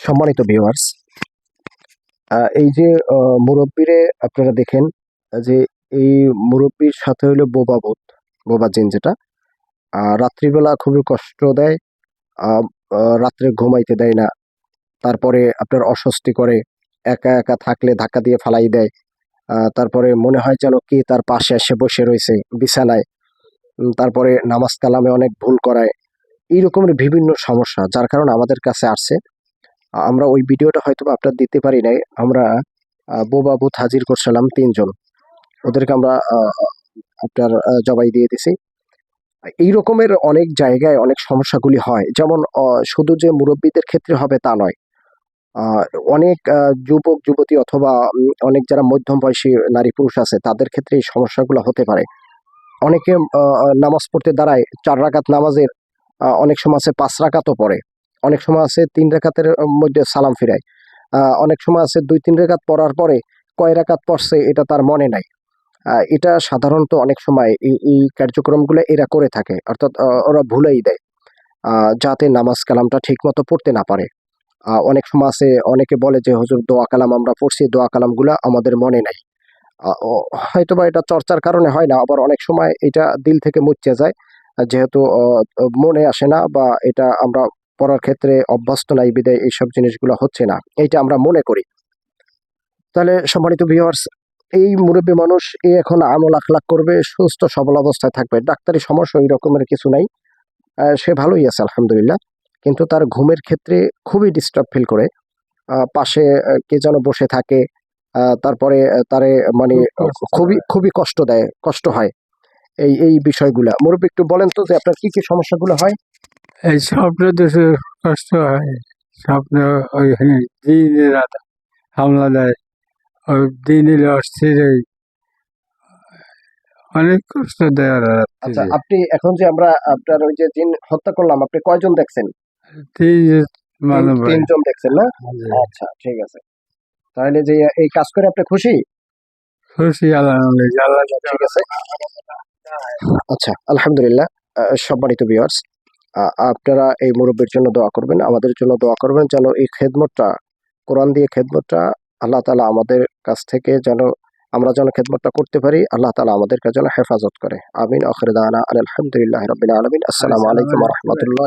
সম্মানিত ভিউয়ার্স এই যে মুরব্বিরে আপনারা দেখেন, যে এই মুরব্বির সাথে হলো বোবা জিন যেটা রাত্রিবেলা খুবই কষ্ট দেয় রাত্রে ঘুমাইতে দেয় না, তারপরে আপনার অস্বস্তি করে, একা একা থাকলে ধাক্কা দিয়ে ফালাই দেয় তারপরে মনে হয় যেন কি তার পাশে এসে বসে রয়েছে, বিছানায় তারপরে নামাজ কালামে অনেক ভুল করায় এই রকমের বিভিন্ন সমস্যা, যার কারণে আমাদের কাছে আসছে। আমরা ওই ভিডিওটা হয়তো আপনার দিতে পারি নাই। আমরা বোবা বুথ হাজির করছিলাম তিনজন। ওদেরকে আমরা আপনার জবাই দিয়ে দিছি। এই রকমের অনেক জায়গায় অনেক সমস্যাগুলি হয়। যেমন শুধু যে মুরব্বীদের ক্ষেত্রে হবে তা নয়। অনেক যুবক, যুবতী অথবা অনেক যারা মধ্যম বয়সী নারী পুরুষ আছে, তাদের ক্ষেত্রে এই সমস্যাগুলো হতে পারে। অনেকে নামাজ পড়তে দাঁড়ায়, চার রাকাত নামাজের অনেক সময় আছে পাঁচ রাকাতও পড়ে। অনেক সময় আছে তিন রেখাতের মধ্যে সালাম ফিরায়। অনেক সময় আছে দুই, তিন রেখাত পড়ার পরে কয় রাকাত পড়ছে এটা তার মনে নাই। এটা সাধারণত অনেক সময় এই এই কার্যক্রমগুলো এরা করে থাকে, অর্থাৎ ওরা ভুলেই দেয়। যাতে নামাজ কালামটা ঠিক মতো পড়তে না পারে। অনেক সময় আছে, অনেকে বলে যে, হুজুর, দোয়া কালাম আমরা পড়ছি, দোয়া কালামগুলো আমাদের মনে নাই। হয়তোবা এটা চর্চার কারণে হয় না, আবার অনেক সময় এটা দিল থেকে মুচ্ছে যায়। যেহেতু মনে আসে না বা এটা আমরা পড়ার ক্ষেত্রে অভ্যস্ত নাই বিদায় এইসব জিনিসগুলো হচ্ছে না এইটা আমরা মনে করি। তাহলে সম্মানিত ভিউয়ার্স এই মুরব্বী মানুষ এ এখন আমল আখলাক করবে সুস্থ সবল অবস্থায় থাকবে। ডাক্তারি সমস্যা ওই রকমের কিছু নাই সে ভালোই আছে আলহামদুলিল্লাহ। কিন্তু তার ঘুমের ক্ষেত্রে খুবই ডিস্টার্ব ফিল করে। আহ, পাশে কে যেন বসে থাকে আহ, তারপরে তারে মানে খুবই খুবই কষ্ট দেয় কষ্ট হয়। এই এই বিষয়গুলা। মুরব্বী একটু বলেন তো যে আপনার কি কি সমস্যাগুলো হয়? এই স্বপ্ন দেশে কষ্ট হয়। স্বপ্ন ওইখানে দিনে রাত হামলা দেয়। ওই দিনে অস্থির অনেক কষ্ট দেয় ওরা আচ্ছা আপনি এখন যে আমরা আপনার ওই যে দিন হত্যা করলাম আপনি কয়জন দেখছেন? তিন তিন- তিনজন দেখছেন না? আচ্ছা ঠিক আছে। তাহলে যে এই কাজ করে আপনি খুশি? খুশি আল্লাহ আল্লাহ ঠিক আছে আচ্ছা আলহামদুলিল্লাহ সম্মানিত ভিউয়ার্স আপনারা এই মুরব্বীর জন্য দোয়া করবেন, আমাদের জন্য দোয়া করবেন যেন এই খেদমতটা, কোরআন দিয়ে খেদমতটা আল্লাহ তালা আমাদের কাছ থেকে যেন, আমরা যেন খেদমতটা করতে পারি, আল্লাহ তালা আমাদেরকে যেন হেফাজত করে। আমিন আখরদানা আলহামদুলিল্লাহ রবিল আলমিন। আসসালামু আলাইকুম রহমতুল্লাহ